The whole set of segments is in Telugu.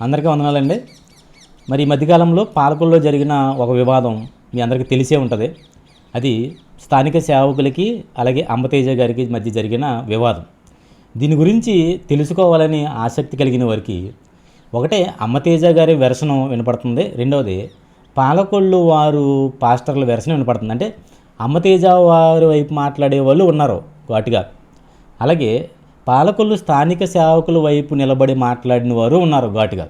అందరికీ వందనాలండి. మరి ఈ మధ్యకాలంలో పాలకుల్లో జరిగిన ఒక వివాదం మీ అందరికీ తెలిసే ఉంటుంది. అది స్థానిక సేవకులకి అలాగే అంబతేజ గారికి మధ్య జరిగిన వివాదం. దీని గురించి తెలుసుకోవాలని ఆసక్తి కలిగిన వారికి ఒకటే అమ్మతేజ గారి వెర్షను వినపడుతుంది. రెండవది పాలకొల్లు వారు పాస్టర్ల వెర్షన్ వినపడుతుంది. అంటే అమ్మతేజ వారి వైపు మాట్లాడే వాళ్ళు ఉన్నారు ఘాటుగా అలాగే పాలకొల్లు స్థానిక సేవకుల వైపు నిలబడి మాట్లాడిన వారు ఉన్నారు ఘాటుగా.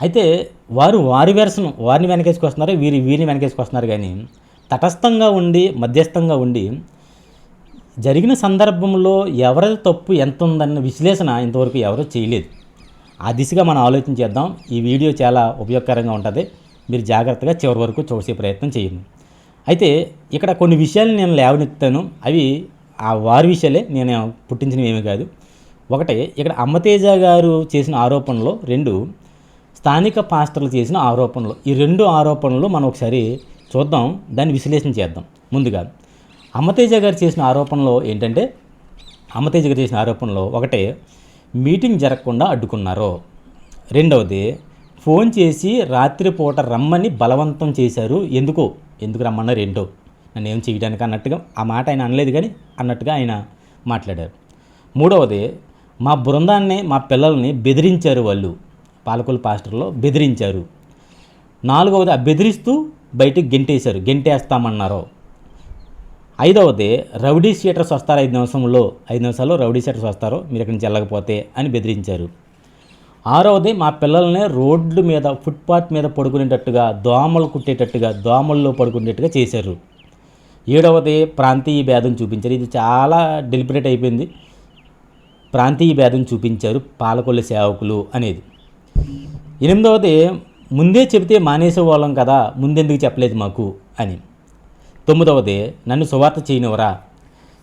అయితే వారు వారి వెరసను వారిని వెనకేసుకొస్తున్నారు వీరి వీరిని వెనకేసుకొస్తున్నారు కానీ తటస్థంగా ఉండి మధ్యస్థంగా ఉండి జరిగిన సందర్భంలో ఎవరిది తప్పు ఎంత ఉందన్న విశ్లేషణ ఇంతవరకు ఎవరూ చేయలేదు. ఆ దిశగా మనం ఆలోచన చేద్దాం. ఈ వీడియో చాలా ఉపయోగకరంగా ఉంటుంది. మీరు జాగ్రత్తగా చివరి వరకు చూసే ప్రయత్నం చేయండి. అయితే ఇక్కడ కొన్ని విషయాలు నేను లేవనెత్తాను అవి ఆ వారి విషయాలే నేను పుట్టించినవి ఏమీ కాదు. ఒకటి ఇక్కడ అమ్మతేజ గారు చేసిన ఆరోపణలో రెండు స్థానిక పాస్టర్లు చేసిన ఆరోపణలు. ఈ రెండు ఆరోపణలు మనం ఒకసారి చూద్దాం దాన్ని విశ్లేషణ చేద్దాం. ముందుగా అమ్మతేజ గారు చేసిన ఆరోపణలో ఏంటంటే అమ్మతేజ గారు చేసిన ఆరోపణలో ఒకటే మీటింగ్ జరగకుండా అడ్డుకున్నారు. రెండవది ఫోన్ చేసి రాత్రిపూట రమ్మని బలవంతం చేశారు. ఎందుకు? ఎందుకు రమ్మన్నారు ఏంటో. నన్ను ఏం చేయడానికి అన్నట్టుగా ఆ మాట ఆయన అనలేదు కానీ అన్నట్టుగా ఆయన మాట్లాడారు. మూడవది మా బృందాన్ని మా పిల్లల్ని బెదిరించారు వాళ్ళు. పాలకొల్లు పాస్టర్లో బెదిరించారు. నాలుగవది ఆ బెదిరిస్తూ బయటికి గెంటేశారు. గెంటేస్తామన్నారు. ఐదవది రౌడీ షీటర్స్ వస్తారు ఐదు నిమిషంలో. ఐదు నిమిషాల్లో రౌడీ షీటర్స్ వస్తారు. మీరు ఇక్కడి నుంచి వెళ్ళకపోతే అని బెదిరించారు. ఆరవది మా పిల్లల్ని రోడ్ల మీద ఫుట్పాత్ మీద పడుకునేటట్టుగా దోమలు కుట్టేటట్టుగా దోమల్లో పడుకునేటట్టుగా చేశారు. ఏడవది ప్రాంతీయ భేదం చూపించారు. ఇది చాలా డెలిబరేట్ అయిపోయింది. ప్రాంతీయ భేదం చూపించారు పాలకొల్లు సేవకులు అనేది. ఎనిమిదవది ముందే చెబితే మానేసేవాళ్ళం కదా ముందెందుకు చెప్పలేదు మాకు అని. తొమ్మిదవది నన్ను సువార్త చేయనివరా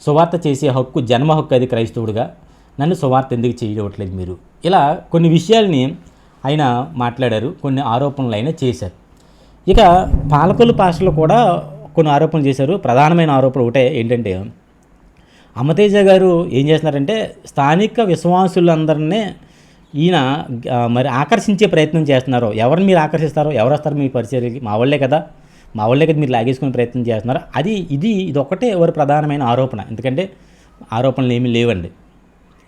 సువార్త చేసే హక్కు జన్మ హక్కు అది క్రైస్తవుడిగా. నన్ను సువార్త ఎందుకు చేయవట్లేదు మీరు? ఇలా కొన్ని విషయాల్ని ఆయన మాట్లాడారు కొన్ని ఆరోపణలు అయినా చేశారు. ఇక పాలకొల్లు పాషలో కూడా కొన్ని ఆరోపణలు చేశారు. ప్రధానమైన ఆరోపణ ఒకటే ఏంటంటే అమతేజ గారు ఏం చేస్తున్నారంటే స్థానిక విశ్వాసులందరినీ ఈయన మరి ఆకర్షించే ప్రయత్నం చేస్తున్నారు. ఎవరిని మీరు ఆకర్షిస్తారో? ఎవరు వస్తారు మీ పరిచర్యకి మా వాళ్ళే కదా. మా వాళ్ళే కదా మీరు లాగేసుకునే ప్రయత్నం చేస్తున్నారు. అది ఇది ఇది ఒకటే ఎవరి ప్రధానమైన ఆరోపణ. ఎందుకంటే ఆరోపణలు ఏమీ లేవండి.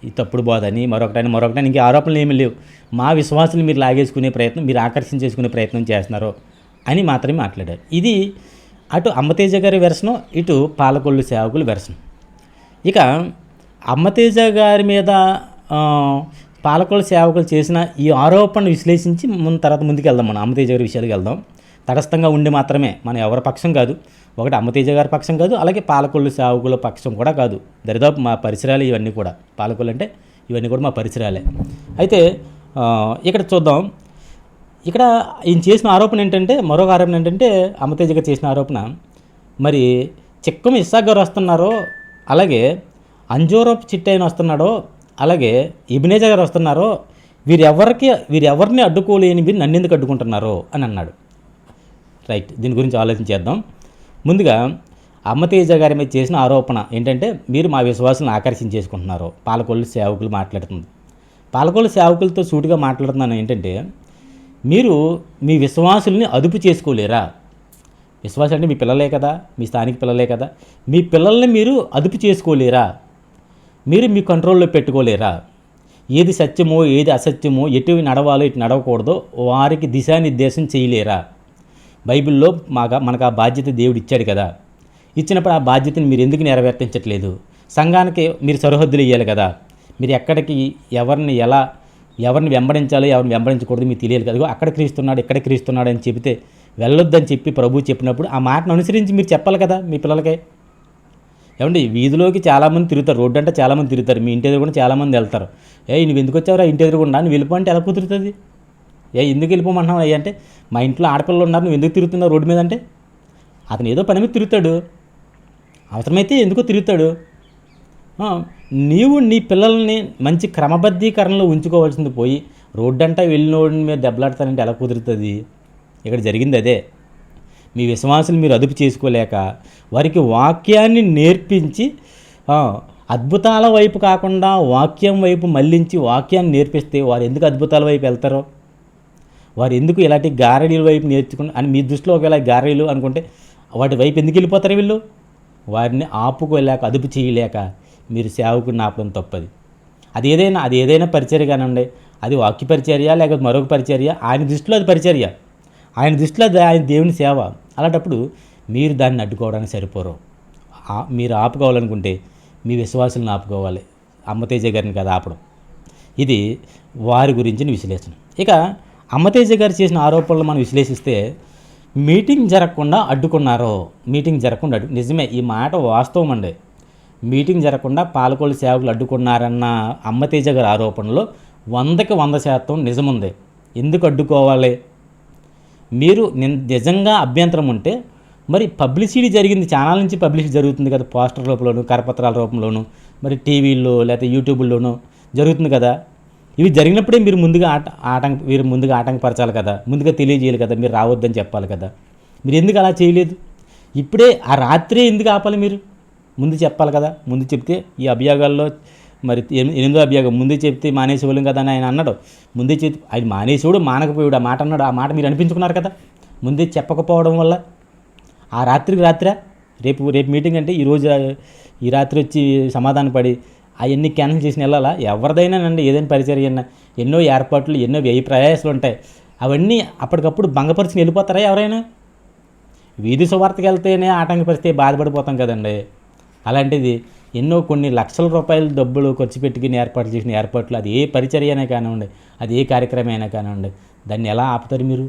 ఈ తప్పుడు బోధని మరొకటని మరొకటని ఇంకే ఆరోపణలు ఏమీ లేవు. మా విశ్వాసులు మీరు లాగేసుకునే ప్రయత్నం మీరు ఆకర్షించేసుకునే ప్రయత్నం చేస్తున్నారు అని మాత్రమే మాట్లాడారు. ఇది అటు అమ్మతేజ గారి వెర్షను ఇటు పాలకొల్లు సేవకుల వెర్షన్. ఇక అమ్మతేజ గారి మీద పాలకొల్లు సేవకులు చేసిన ఈ ఆరోపణను విశ్లేషించి ముందు తర్వాత ముందుకు వెళ్దాం మనం అమ్మతేజ గారి విషయాలకు వెళ్దాం. తటస్థంగా ఉండి మాత్రమే మనం ఎవరి పక్షం కాదు. ఒకటి అమ్మతేజ గారి పక్షం కాదు అలాగే పాలకొల్లు సేవకుల పక్షం కూడా కాదు. దరిదాపు మా పరిసరాలు ఇవన్నీ కూడా. పాలకొల్లు అంటే ఇవన్నీ కూడా మా పరిసరాలే. అయితే ఇక్కడ చూద్దాం. ఇక్కడ ఈయన చేసిన ఆరోపణ ఏంటంటే మరొక ఆరోపణ ఏంటంటే అమతేజ్ గారు చేసిన ఆరోపణ. మరి చిక్కం ఇస్సాక్ గారు వస్తున్నారో అలాగే అంజూరప్ చిట్టైన వస్తున్నాడో అలాగే ఇబినేజా గారు వస్తున్నారో వీరెవరికి వీరెవరిని అడ్డుకోలేని మీరు నన్ను ఎందుకు అడ్డుకుంటున్నారో అని అన్నాడు. రైట్ దీని గురించి ఆలోచించేద్దాం ముందుగా అమ్మతేజ గారి మీద చేసిన ఆరోపణ ఏంటంటే మీరు మా విశ్వాసాలను ఆకర్షించేసుకుంటున్నారు. పాలకొల్లు సేవకులు మాట్లాడుతుంది. పాలకొల్లు సేవకులతో సూటిగా మాట్లాడుతున్నాను ఏంటంటే మీరు మీ విశ్వాసుల్ని అదుపు చేసుకోలేరా? విశ్వాసం అంటే మీ పిల్లలే కదా మీ స్థానిక పిల్లలే కదా. మీ పిల్లల్ని మీరు అదుపు చేసుకోలేరా? మీరు మీ కంట్రోల్లో పెట్టుకోలేరా? ఏది సత్యమో ఏది అసత్యమో ఎటు నడవాలో ఇటు నడవకూడదో వారికి దిశానిర్దేశం చేయలేరా? బైబిల్లో మాకు మనకు ఆ బాధ్యత దేవుడు ఇచ్చాడు కదా. ఇచ్చినప్పుడు ఆ బాధ్యతని మీరు ఎందుకు నెరవేర్తించట్లేదు? సంఘానికి మీరు సరిహద్దులు ఇవ్వాలి కదా. మీరు ఎక్కడికి ఎవరిని ఎలా ఎవరిని వెంబడించాలో ఎవరిని వెంబడించకూడదు మీకు తెలియదు కదా. అక్కడ క్రీస్తున్నాడు ఇక్కడ క్రీస్తున్నాడు అని చెబితే వెళ్ళొద్దని చెప్పి ప్రభు చెప్పినప్పుడు ఆ మాటను అనుసరించి మీరు చెప్పాలి కదా మీ పిల్లలకి. ఏమండి వీధిలోకి చాలామంది తిరుగుతారు రోడ్డు అంటే చాలామంది తిరుగుతారు మీ ఇంటి దగ్గర కూడా చాలామంది వెళ్తారు. ఏ నువ్వు ఎందుకు వచ్చావురా ఇంటి ఎదురుగుండా నువ్వు వెళ్ళిపో అంటే ఎలా కుదురుతుంది? ఏ ఎందుకు వెళ్ళిపోమంటున్నావు అయ్యా అంటే మా ఇంట్లో ఆడపిల్లలు ఉన్నారు నువ్వు ఎందుకు తిరుగుతున్నావు రోడ్డు మీద అంటే? అతను ఏదో పని మీద తిరుగుతాడు. అవసరమైతే ఎందుకో తిరుగుతాడు? నీవు నీ పిల్లల్ని మంచి క్రమబద్ధీకరణలో ఉంచుకోవాల్సింది పోయి రోడ్డంతా వెళ్ళినోడిని మీద దెబ్బలాడతానంటే ఎలా కుదురుతుంది? ఇక్కడ జరిగింది అదే. మీ విశ్వాసులు మీరు అదుపు చేసుకోలేక వారికి వాక్యాన్ని నేర్పించి అద్భుతాల వైపు కాకుండా వాక్యం వైపు మళ్ళించి వాక్యాన్ని నేర్పిస్తే వారు ఎందుకు అద్భుతాల వైపు వెళ్తారో? వారు ఎందుకు ఇలాంటి గారడీల వైపు నేర్చుకుని అని మీ దృష్టిలో ఒకవేళ గారడీలు అనుకుంటే వాటి వైపు ఎందుకు వెళ్ళిపోతారు వీళ్ళు? వారిని ఆపుకోలేక అదుపు చేయలేక మీరు సేవకుడిని ఆపడం తప్పది. అది ఏదైనా అది ఏదైనా పరిచర్య కానివ్వండి అది వాక్య పరిచర్య లేకపోతే మరొక పరిచర్య ఆయన దృష్టిలో అది పరిచర్య. ఆయన దృష్టిలో అది ఆయన దేవుని సేవ. అలాంటప్పుడు మీరు దాన్ని అడ్డుకోవడానికి సరిపోరు. మీరు ఆపుకోవాలనుకుంటే మీ విశ్వాసులను ఆపుకోవాలి. అమ్మతేజ గారిని కదా ఆపడం. ఇది వారి గురించిన విశ్లేషణ. ఇక అమ్మతేజ గారు చేసిన ఆరోపణలు మనం విశ్లేషిస్తే మీటింగ్ జరగకుండా అడ్డుకున్నారో మీటింగ్ జరగకుండా అడ్డు నిజమే ఈ మాట వాస్తవం అండి. మీటింగ్ జరగకుండా పాలకోలు సేవకులు అడ్డుకున్నారన్న అమ్మతేజ గారి ఆరోపణలో వందకి వంద శాతం నిజముంది. ఎందుకు అడ్డుకోవాలి? మీరు నిన్- నిజంగా అభ్యంతరం ఉంటే మరి పబ్లిసిటీ జరిగింది ఛానల్ నుంచి పబ్లిసిటీ జరుగుతుంది కదా పోస్టర్ రూపంలోను కరపత్రాల రూపంలోను మరి టీవీల్లో లేకపోతే యూట్యూబ్లోను జరుగుతుంది కదా. ఇవి జరిగినప్పుడే మీరు ముందుగా ఆట ఆటంక మీరు ముందుగా ఆటంకపరచాలి కదా ముందుగా తెలియజేయాలి కదా మీరు రావద్దని చెప్పాలి కదా. మీరు ఎందుకు అలా చేయలేదు? ఇప్పుడే ఆ రాత్రే ఎందుకు ఆపాలి మీరు? ముందు చెప్పాలి కదా ముందు చెప్తే ఈ అభియోగాల్లో మరి ఎనిమిదో అభియోగం ముందే చెప్తే మానేసేవాళ్ళం కదా అని ఆయన అన్నాడు. ముందే చెప్తే ఆయన మానేసేవాడు మానకపోయాడు ఆ మాట అన్నాడు ఆ మాట మీరు అనిపించుకున్నారు కదా. ముందే చెప్పకపోవడం వల్ల ఆ రాత్రికి రాత్రా రేపు రేపు మీటింగ్ అంటే ఈరోజు ఈ రాత్రి వచ్చి సమాధాన పడి అవన్నీ క్యాన్సిల్ చేసిన వెళ్ళాలా? ఎవరిదైనానండి ఏదైనా పరిచర్యన్న ఎన్నో ఏర్పాట్లు ఎన్నో వ్యయ ప్రయాసాలు ఉంటాయి. అవన్నీ అప్పటికప్పుడు భంగపరిచి వెళ్ళిపోతారా ఎవరైనా? వీధి సువార్తకి వెళ్తేనే ఆటంకపరిస్తే బాధపడిపోతాం కదండి. అలాంటిది ఎన్నో కొన్ని లక్షల రూపాయల డబ్బులు ఖర్చు పెట్టుకుని ఏర్పాటు చేసిన ఏర్పాట్లు అది ఏ పరిచర్య అయినా కానివ్వండి అది ఏ కార్యక్రమం అయినా కానివ్వండి దాన్ని ఎలా ఆపుతారు మీరు?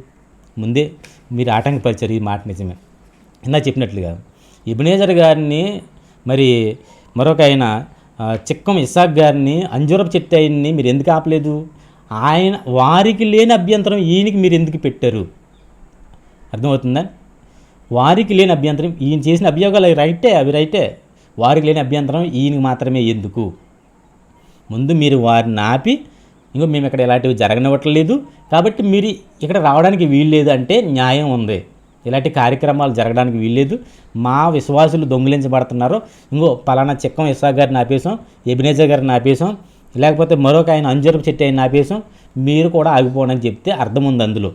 ముందే మీరు ఆటంకపరిచారు ఈ మాట నిజమే. ఇందా చెప్పినట్లుగా ఇబనేజర్ గారిని మరి మరొక ఆయన చిక్కం ఇసాక్ గారిని అంజూరపు చెట్టు ఆయన్ని మీరు ఎందుకు ఆపలేదు? ఆయన వారికి లేని అభ్యంతరం ఈయనకి మీరు ఎందుకు పెట్టారు? అర్థమవుతుందా? వారికి లేని అభ్యంతరం ఈయన చేసిన అభియోగాలు అవి రైటే అవి రైటే. వారికి లేని అభ్యంతరం ఈయనకి మాత్రమే ఎందుకు? ముందు మీరు వారిని ఆపి ఇంకో మేము ఇక్కడ ఇలాంటివి జరగనివ్వట్లేదు. కాబట్టి మీరు ఇక్కడ రావడానికి వీల్లేదు అంటే న్యాయం ఉంది. ఇలాంటి కార్యక్రమాలు జరగడానికి వీల్లేదు మా విశ్వాసులు దొంగిలించబడుతున్నారు. ఇంకో పలానా చిక్కం ఇస్సా గారిని ఆపేసాం ఎబినేజర్ గారిని ఆపేసాం లేకపోతే మరొక ఆయన అంజరపు చెట్టు ఆయన ఆపేసాం మీరు కూడా ఆగిపోవడం అని చెప్తే అర్థం ఉంది అందులో.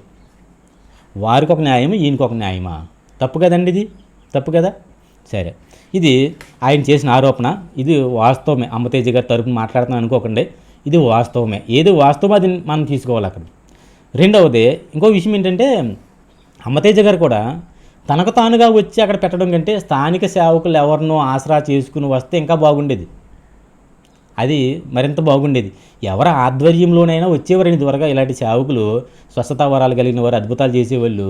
వారికి ఒక న్యాయం ఈయనకి ఒక న్యాయమా? తప్పు కదండి ఇది? తప్పు కదా? సరే. ఇది ఆయన చేసిన ఆరోపణ. ఇది వాస్తవమే. అమ్మతేజ గారి తరపున మాట్లాడుతున్నాను అనుకోకండి. ఇది వాస్తవమే. ఏది వాస్తవం అది మనం తీసుకోవాలి అక్కడ. రెండవది ఇంకో విషయం ఏంటంటే అమ్మతేజ గారు కూడా తనకు తానుగా వచ్చి అక్కడ పెట్టడం కంటే స్థానిక సేవకులు ఎవరినో ఆసరా చేసుకుని వస్తే ఇంకా బాగుండేది. అది మరింత బాగుండేది. ఎవరి ఆధ్వర్యంలోనైనా వచ్చేవారని త్వరగా ఇలాంటి సేవకులు స్వస్థత వరాలు కలిగిన వారు అద్భుతాలు చేసేవాళ్ళు.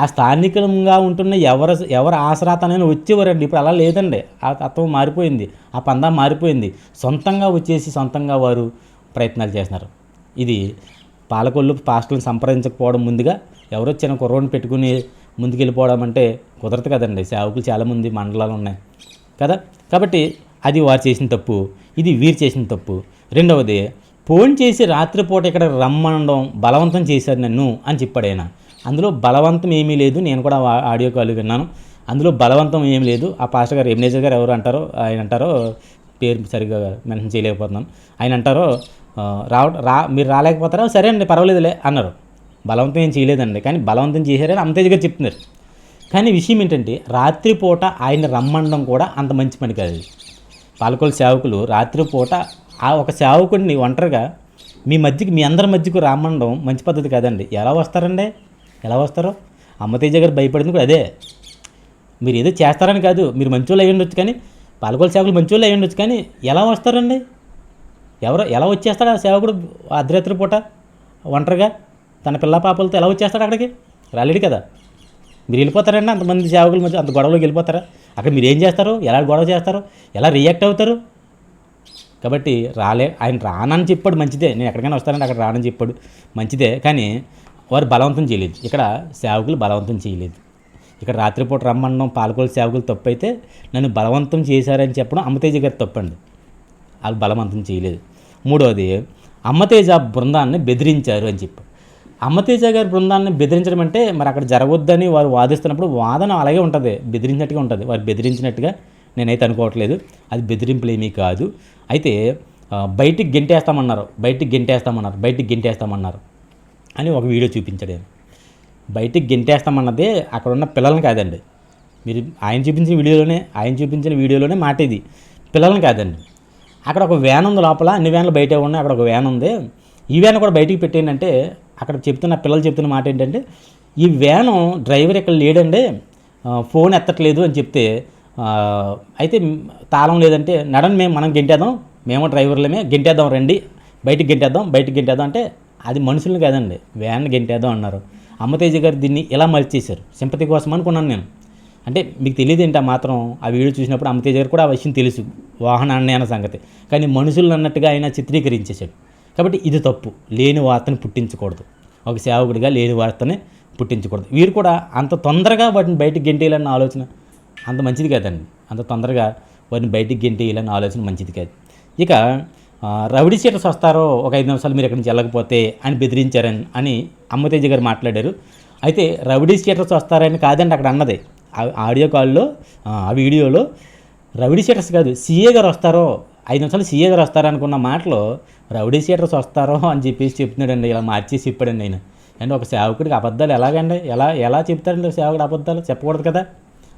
ఆ స్థానికంగా ఉంటున్న ఎవరు ఎవరు ఆసరాతనైనా వచ్చేవారండి. ఇప్పుడు అలా లేదండి. ఆ తత్వం మారిపోయింది. ఆ పందా మారిపోయింది. సొంతంగా వచ్చేసి సొంతంగా వారు ప్రయత్నాలు చేస్తున్నారు. ఇది పాలకొల్లు పాస్టులను సంప్రదించకపోవడం ముందుగా ఎవరో చిన్న కుర్రోని పెట్టుకుని ముందుకెళ్ళిపోవడం అంటే కుదరదు కదండి. సేవకులు చాలామంది మండలాలు ఉన్నాయి కదా. కాబట్టి అది వారు చేసిన తప్పు. ఇది వీరు చేసిన తప్పు. రెండవది ఫోన్ చేసి రాత్రిపూట ఇక్కడ రమ్మనడం బలవంతం చేశారు నన్ను అని చెప్పాడు ఆయన. అందులో బలవంతం ఏమీ లేదు నేను కూడా ఆడియో కాల్ విన్నాను. అందులో బలవంతం ఏమీ లేదు ఆ పాస్టర్ గారు ఎమ్నేజర్ గారు ఎవరు అంటారో ఆయన అంటారో పేరు సరిగ్గా మెన్షన్ చేయలేకపోతున్నాను. ఆయన అంటారో రావ రా మీరు రాలేకపోతారా? సరే అండి పర్వాలేదులే అన్నారు. బలవంతం ఏం చేయలేదండి కానీ బలవంతం చేశారని అమితేజ్ గారు చెప్తున్నారు. కానీ విషయం ఏంటంటే రాత్రిపూట ఆయన రమ్మండం కూడా అంత మంచి పని కాదు. పాలకొల్లు సేవకులు రాత్రిపూట ఆ ఒక సేవకుడిని ఒంటరిగా మీ మధ్యకి మీ అందరి మధ్యకు రమ్మనడం మంచి పద్ధతి కాదండి. ఎలా వస్తారండి? ఎలా వస్తారు? అమ్మతేజ గారు భయపడింది కూడా అదే. మీరు ఏదో చేస్తారని కాదు మీరు మంచోళ్ళు అయ్యి ఉండొచ్చు కానీ పాలకొల సేవకులు మంచోళ్ళు అయ్యి ఉండొచ్చు కానీ ఎలా వస్తారండి? ఎవరు ఎలా వచ్చేస్తాడు ఆ సేవకుడు అర్ధరాత్రి పూట? ఒంటరిగా? తన పిల్ల పాపలతో ఎలా వచ్చేస్తాడు అక్కడికి? రాలేడు కదా? మీరు వెళ్ళిపోతారండి అంతమంది సేవకుల మధ్య అంత గొడవలోకి వెళ్ళిపోతారా? అక్కడ మీరు ఏం చేస్తారు? ఎలా గొడవ చేస్తారు? ఎలా రియాక్ట్ అవుతారు? కాబట్టి రాలే. ఆయన రానని చెప్పాడు మంచిదే. నేను ఎక్కడికైనా వస్తానంటే అక్కడ రానని చెప్పాడు మంచిదే. కానీ వారు బలవంతం చేయలేదు. ఇక్కడ సేవకులు బలవంతం చేయలేదు. ఇక్కడ రాత్రిపూట రమ్మనడం పాలకొల సేవకులు తప్పు అయితే నన్ను బలవంతం చేశారని చెప్పడం అమ్మతేజ గారు తప్పండి. వాళ్ళు బలవంతం చేయలేదు. మూడవది అమ్మతేజ బృందాన్ని బెదిరించారు అని చెప్పి అమ్మతేజ గారి బృందాన్ని బెదిరించడం అంటే మరి అక్కడ జరగొద్దని వారు వాదిస్తున్నప్పుడు వాదన అలాగే ఉంటుంది బెదిరించినట్టుగా ఉంటుంది. వారు బెదిరించినట్టుగా నేనైతే అనుకోవట్లేదు. అది బెదిరింపులు ఏమీ కాదు. అయితే బయటికి గెంటేస్తామన్నారు. బయటికి గెంటేస్తామన్నారు. బయటికి గెంటేస్తామన్నారు అని ఒక వీడియో చూపించాడు ఆయన బయటికి గెంటేస్తామన్నదే అక్కడ ఉన్న పిల్లల్ని కాదండి. మీరు ఆయన చూపించిన వీడియోలోనే ఆయన చూపించిన వీడియోలోనే మాట ఇది. పిల్లల్ని కాదండి. అక్కడ ఒక వ్యాన్ ఉంది లోపల. అన్ని వ్యాన్లు బయట ఉన్నాయి. అక్కడ ఒక వ్యాన్ ఉంది. ఈ వ్యాన్ కూడా బయటికి పెట్టేయండి అంటే అక్కడ చెప్తున్న పిల్లలు చెప్తున్న మాట ఏంటంటే ఈ వ్యాను డ్రైవర్ ఇక్కడ లేడండి ఫోన్ ఎత్తట్లేదు అని చెప్తే అయితే తాళం లేదంటే నడని మేము మనం గెంటేద్దాం మేము డ్రైవర్లమే గెంటేద్దాం రండి బయటికి గెంటేద్దాం బయటికి గెంటేద్దాం. అంటే అది మనుషుల్ని కాదండి వ్యాన్ గెంటేద్దాం అన్నారు. అమ్మతేజ గారు దీన్ని ఇలా మలిచేశారు సింపతి కోసం అనుకున్నాను నేను. అంటే మీకు తెలియదు ఏంటి ఆ మాత్రం ఆ వీడియో చూసినప్పుడు అమ్మతేజ గారు కూడా ఆ విషయం తెలుసు వాహనాన్ని అన్న సంగతి. కానీ మనుషులు అన్నట్టుగా ఆయన చిత్రీకరించేశాడు. కాబట్టి ఇది తప్పు లేని వార్తను పుట్టించకూడదు. ఒక సేవకుడిగా లేని వార్తని పుట్టించకూడదు. వీరు కూడా అంత తొందరగా వాటిని బయటికి గెంటేయాలన్న ఆలోచన అంత మంచిది కాదండి. అంత తొందరగా వారిని బయటికి గెంటేయాలన్న ఆలోచన మంచిది కాదు. ఇక రౌడీ సీటర్స్ వస్తారో ఒక ఐదు నిమిషాలు మీరు ఎక్కడి నుంచి వెళ్ళకపోతే అని బెదిరించారని అని అమ్మతేజ గారు మాట్లాడారు. అయితే రౌడీ సీటర్స్ వస్తారని కాదండి అక్కడ అన్నది. ఆ ఆడియో కాల్లో ఆ వీడియోలో రౌడీ సీటర్స్ కాదు సీఏ గారు వస్తారో ఐదు నిమిషాలు సీఏ గారు వస్తారనుకున్న మాటలో రౌడీ సీటర్స్ వస్తారో అని చెప్పేసి చెప్తున్నాడండి ఇలా మార్చేసి చెప్పాడండి ఆయన. అంటే ఒక సేవకుడికి అబద్ధాలు ఎలాగండి ఎలా ఎలా చెప్తారండి సేవకుడు అబద్ధాలు? చెప్పకూడదు కదా?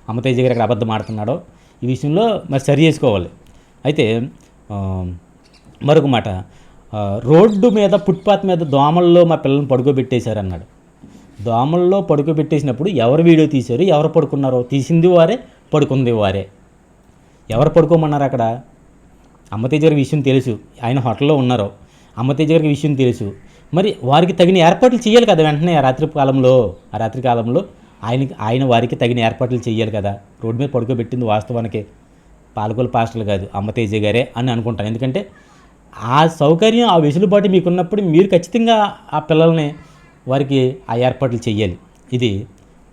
అమ్మతేజ గారు ఇక్కడ అబద్ధం ఆడుతున్నాడో? ఈ విషయంలో మరి సరి చేసుకోవాలి. అయితే మరొక మాట. రోడ్డు మీద ఫుట్పాత్ మీద దోమల్లో మా పిల్లల్ని పడుకోబెట్టేశారు అన్నాడు దోమల్లో పడుకోబెట్టేసినప్పుడు ఎవరు వీడియో తీశారు? ఎవరు పడుకున్నారో? తీసింది వారే పడుకుంది వారే. ఎవరు పడుకోమన్నారు అక్కడ? అమ్మతేజ్ గారికి విషయం తెలుసు. ఆయన హోటల్లో ఉన్నారు. అమ్మతేజ్ గారికి విషయం తెలుసు. మరి వారికి తగిన ఏర్పాట్లు చేయాలి కదా వెంటనే ఆ రాత్రి కాలంలో? ఆ రాత్రి కాలంలో ఆయనకి ఆయన వారికి తగిన ఏర్పాట్లు చేయాలి కదా? రోడ్డు మీద పడుకోబెట్టింది వాస్తవానికి. పాలకొల పాస్టర్లు కాదు అమ్మతేజ గారే అని అనుకుంటాను. ఎందుకంటే ఆ సౌకర్యం ఆ వెసులుబాటు మీకున్నప్పుడు మీరు ఖచ్చితంగా ఆ పిల్లల్ని వారికి ఆ ఏర్పాట్లు చేయాలి. ఇది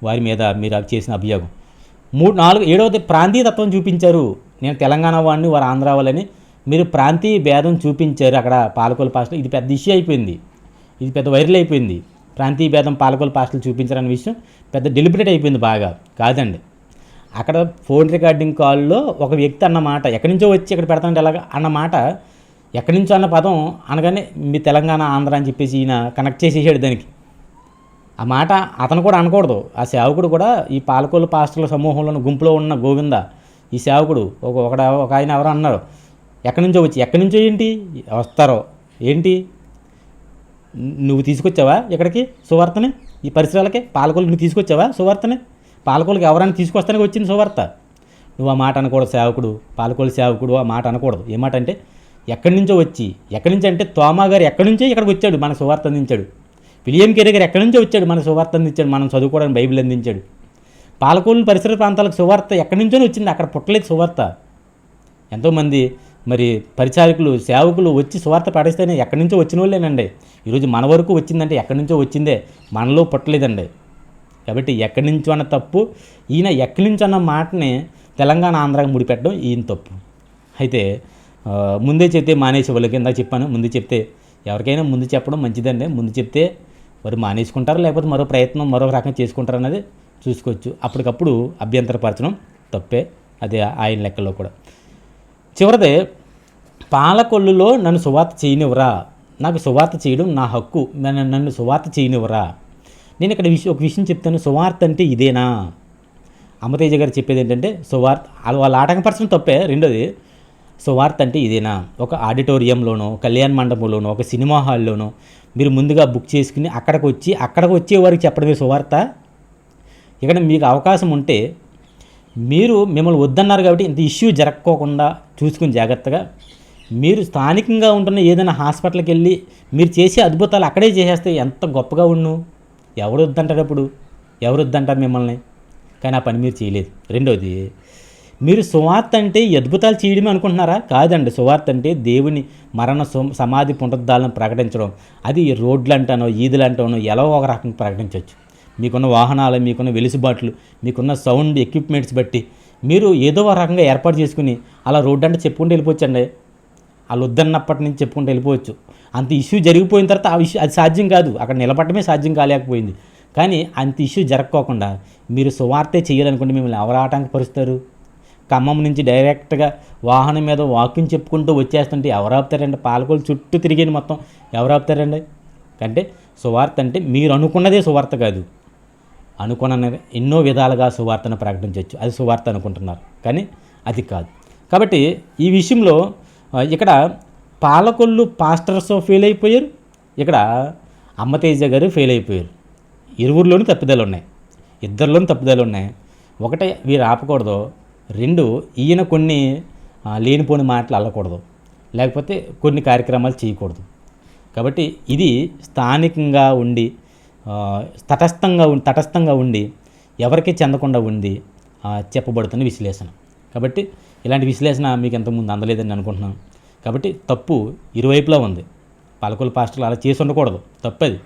వారి మీద మీరు చేసిన అభియోగం. మూడు నాలుగు ఏడవది ప్రాంతీయ తత్వం చూపించారు. నేను తెలంగాణ వాడిని వారు ఆంధ్ర వాళ్ళని. మీరు ప్రాంతీయ భేదం చూపించారు అక్కడ పాలకొల పాస్టల్ ఇది పెద్ద ఇష్యూ అయిపోయింది. ఇది పెద్ద వైరల్ అయిపోయింది. ప్రాంతీయ భేదం పాలకొల పాస్టల్ చూపించారనే విషయం పెద్ద డెలిబరేట్ అయిపోయింది బాగా. కాదండి. అక్కడ ఫోన్ రికార్డింగ్ కాల్లో ఒక వ్యక్తి అన్నమాట ఎక్కడి నుంచో వచ్చి ఇక్కడ పెడతానంటే ఎలాగ అన్న మాట ఎక్కడి నుంచో అన్న పదం అనగానే మీ తెలంగాణ ఆంధ్ర అని చెప్పేసి ఈయన కనెక్ట్ చేసేసాడు దానికి. ఆ మాట అతను కూడా అనకూడదు. ఆ సేవకుడు కూడా ఈ పాలకొల్లు పాస్టర్ల సమూహంలో గుంపులో ఉన్న గోవింద ఈ సేవకుడు ఒక ఒక ఒక ఆయన ఎవరో అన్నారు. ఎక్కడి నుంచో వచ్చి ఎక్కడి నుంచో ఏంటి? వస్తారో. ఏంటి? నువ్వు తీసుకొచ్చావా ఇక్కడికి సువార్తని? ఈ పరిసరాలకి? పాలకొల్లు నువ్వు తీసుకొచ్చావా సువార్తని? పాలకొల్లుకి ఎవరైనా తీసుకొస్తానికి వచ్చింది సువార్త. నువ్వు ఆ మాట అనకూడదు సేవకుడు. పాలకొల్లు సేవకుడు ఆ మాట అనకూడదు. ఏ మాట అంటే ఎక్కడి నుంచో వచ్చి ఎక్కడి నుంచి అంటే తోమా గారు ఎక్కడి నుంచో ఇక్కడికి వచ్చాడు మన సువార్త అందించాడు. విలియం కేరీ గారు ఎక్కడి నుంచో వచ్చాడు. మన సువార్త అందించాడు. మనం చదువుకోవడానికి బైబిల్ అందించాడు. పాలకొల్లు పరిసర ప్రాంతాలకు సువార్త ఎక్కడి నుంచో వచ్చింది. అక్కడ పుట్టలేదు సువార్త. ఎంతోమంది మరి పరిచారకులు సేవకులు వచ్చి సువార్త పాటిస్తేనే ఎక్కడి నుంచో వచ్చిన వాళ్ళేనండి. ఈరోజు మన వరకు వచ్చిందంటే ఎక్కడి నుంచో వచ్చిందే? మనలో పుట్టలేదండి. కాబట్టి ఎక్కడి నుంచో అన్న తప్పు ఈయన ఎక్కడి నుంచో అన్న మాటని తెలంగాణ ఆంధ్రాకి ముడిపెట్టడం ఈయన తప్పు. అయితే ముందే చెప్తే మానేసే వాళ్ళకి ఇందాక చెప్పాను. ముందు చెప్తే ఎవరికైనా ముందు చెప్పడం మంచిదండి. ముందు చెప్తే మరి మానేసుకుంటారు? లేకపోతే మరో ప్రయత్నం మరో రకంగా చేసుకుంటారు అన్నది చూసుకోవచ్చు. అప్పటికప్పుడు అభ్యంతరపరచడం తప్పే. అది ఆయన లెక్కలో కూడా. చివరిది పాలకొల్లులో నన్ను సువార్త చేయనివ్వరా? నాకు సువార్త చేయడం నా హక్కు. నన్ను నన్ను సువార్త చేయనివ్వరా? నేను ఇక్కడ విషయం ఒక విషయం చెప్తాను. సువార్త అంటే ఇదేనా? అమతేజ గారు చెప్పేది ఏంటంటే సువార్త వాళ్ళు వాళ్ళ ఆటంకపరచడం తప్పే. రెండోది సువార్త అంటే ఇదేనా? ఒక ఆడిటోరియంలోనో కళ్యాణ మండపంలోనో ఒక సినిమా హాల్లోనో మీరు ముందుగా బుక్ చేసుకుని అక్కడికి వచ్చి అక్కడికి వచ్చే వారికి చెప్పడమే సువార్త ఇక్కడ మీకు అవకాశం ఉంటే మీరు మిమ్మల్ని వద్దన్నారు కాబట్టి ఇంత ఇష్యూ జరగకోకుండా చూసుకుని జాగ్రత్తగా. మీరు స్థానికంగా ఉంటున్న ఏదైనా హాస్పిటల్కి వెళ్ళి మీరు చేసే అద్భుతాలు అక్కడే చేసేస్తే ఎంత గొప్పగా ఉండు? ఎవరు వద్దంటారు అప్పుడు? ఎవరు వద్దంటారు మిమ్మల్ని? కానీ ఆ పని మీరు చేయలేదు. రెండోది మీరు సువార్త అంటే అద్భుతాలు చేయడమే అనుకుంటున్నారా? కాదండి. సువార్త అంటే దేవుని మరణ సమాధి పునరుద్ధాలను ప్రకటించడం. అది రోడ్లు అంటానో ఈదులు అంటానో ఎలా ఒక రకంగా ప్రకటించవచ్చు? మీకున్న వాహనాలు మీకున్న వెలుసుబాట్లు మీకున్న సౌండ్ ఎక్విప్మెంట్స్ బట్టి మీరు ఏదో ఒక రకంగా ఏర్పాటు చేసుకుని అలా రోడ్డు అంటే చెప్పుకుంటూ వెళ్ళిపోవచ్చండి. వాళ్ళు వద్దన్నప్పటి నుంచి చెప్పుకుంటూ వెళ్ళిపోవచ్చు. అంత ఇష్యూ జరిగిపోయిన తర్వాత ఆ ఇష్యూ అది సాధ్యం కాదు. అక్కడ నిలబడటమే సాధ్యం కాలేకపోయింది. కానీ అంత ఇష్యూ జరగకోకుండా మీరు సువార్తే చేయాలనుకుంటే మిమ్మల్ని ఎవరు ఆటంకపరుస్తారు? ఖమ్మం నుంచి డైరెక్ట్గా వాహనం మీద వాకింగ్ చెప్పుకుంటూ వచ్చేస్తుంటే ఎవరు ఆపుతారండి? పాలకొల్లు చుట్టూ తిరిగింది మొత్తం ఎవరు ఆపుతారండి? అంటే సువార్త అంటే మీరు అనుకున్నదే సువార్త కాదు. అనుకున్న ఎన్నో విధాలుగా సువార్తను ప్రకటించవచ్చు. అది సువార్త అనుకుంటున్నారు. కానీ అది కాదు. కాబట్టి ఈ విషయంలో ఇక్కడ పాలకొల్లు పాస్టర్స్ ఫెయిల్ అయిపోయారు. ఇక్కడ అమ్మతేజ గారు ఫెయిల్ అయిపోయారు. ఇరువురిలోనూ తప్పిదాలు ఉన్నాయి ఇద్దరిలోనూ తప్పిదాలు ఉన్నాయి ఒకటే వీరు ఆపకూడదు. రెండు ఈయన కొన్ని లేనిపోని మాటలు అల్లకూడదు. లేకపోతే కొన్ని కార్యక్రమాలు చేయకూడదు. కాబట్టి ఇది స్థానికంగా ఉండి తటస్థంగా ఉండి తటస్థంగా ఉండి ఎవరికి చెందకుండా ఉండి చెప్పబడుతున్న విశ్లేషణ. కాబట్టి ఇలాంటి విశ్లేషణ మీకు ఎంతకుముందు అందలేదని అనుకుంటున్నాను. కాబట్టి తప్పు ఇరువైపులా ఉంది. పాలకొల పాస్టర్లు అలా చేసి ఉండకూడదు. తప్పది.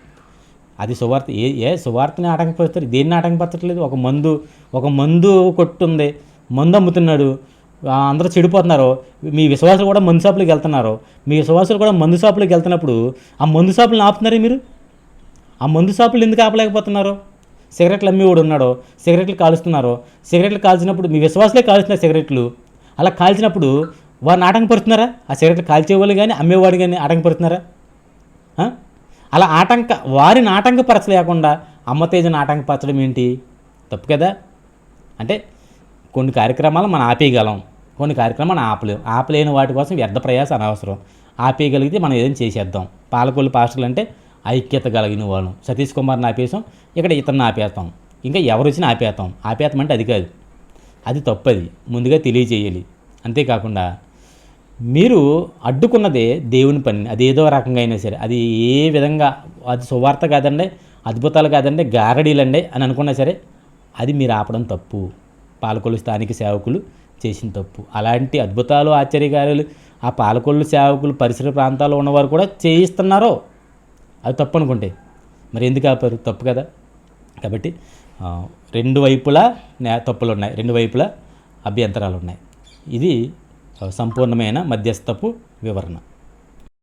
అది సువార్త ఏ ఏ సువార్తని ఆటంకపరుస్తారు? దేన్ని ఆటంకపరచట్లేదు? ఒక మందు ఒక మందు కొట్టుంది. మందు అమ్ముతున్నాడు అందరూ చెడిపోతున్నారు. మీ విశ్వాసులు కూడా మందు షాపులకు వెళ్తున్నారు. మీ విశ్వాసులు కూడా మందు షాపులకు వెళ్తున్నప్పుడు ఆ మందు షాపులను ఆపుతున్నారే మీరు? ఆ మందు షాపులు ఎందుకు ఆపలేకపోతున్నారు? సిగరెట్లు అమ్మేవాడు ఉన్నాడో. సిగరెట్లు కాలుస్తున్నారు. సిగరెట్లు కాల్చినప్పుడు మీ విశ్వాసులే కాలుస్తున్నారు సిగరెట్లు. అలా కాల్చినప్పుడు వారిని ఆటంకపరుస్తున్నారా? ఆ సిగరెట్లు కాల్చేవాళ్ళు కానీ అమ్మేవాడు కానీ ఆటంకపరుస్తున్నారా? అలా ఆటంక వారిని ఆటంకపరచలేకుండా అమ్మతేజను ఆటంకపరచడం ఏంటి? తప్పు కదా? అంటే కొన్ని కార్యక్రమాలు మనం ఆపేయగలం. కొన్ని కార్యక్రమాలు ఆపలేం. ఆపలేని వాటి కోసం వ్యర్థ ప్రయాస అనవసరం. ఆపేయగలిగితే మనం ఏదైనా చేసేద్దాం. పాలకొల్లు పాస్టర్లు అంటే ఐక్యత కలిగిన వాళ్ళు. సతీష్ కుమార్ని ఆపేసాం ఇక్కడ ఇతన్ని ఆపేస్తాం. ఇంకా ఎవరు వచ్చినా ఆపేస్తాం. ఆపేస్తాం అంటే అది కాదు. అది తప్పది. ముందుగా తెలియజేయాలి. అంతేకాకుండా మీరు అడ్డుకున్నదే దేవుని పని. అది ఏదో రకంగా అయినా సరే. అది ఏ విధంగా అది సువార్త కాదండి అద్భుతాలు కాదండి గారడీలండి అని అనుకున్నా సరే అది మీరు ఆపడం తప్పు. పాలకొల్లు స్థానిక సేవకులు చేసిన తప్పు. అలాంటి అద్భుతాలు ఆశ్చర్యకార్యాలు ఆ పాలకొల్లు సేవకులు పరిసర ప్రాంతాల్లో ఉన్నవారు కూడా చేయిస్తున్నారో? అది తప్పు అనుకుంటే మరి ఎందుకు ఆపారు? తప్పు కదా. కాబట్టి రెండు వైపులా తప్పులు ఉన్నాయి రెండు వైపులా అభ్యంతరాలు ఉన్నాయి ఇది సంపూర్ణమైన మధ్యస్థపు వివరణ.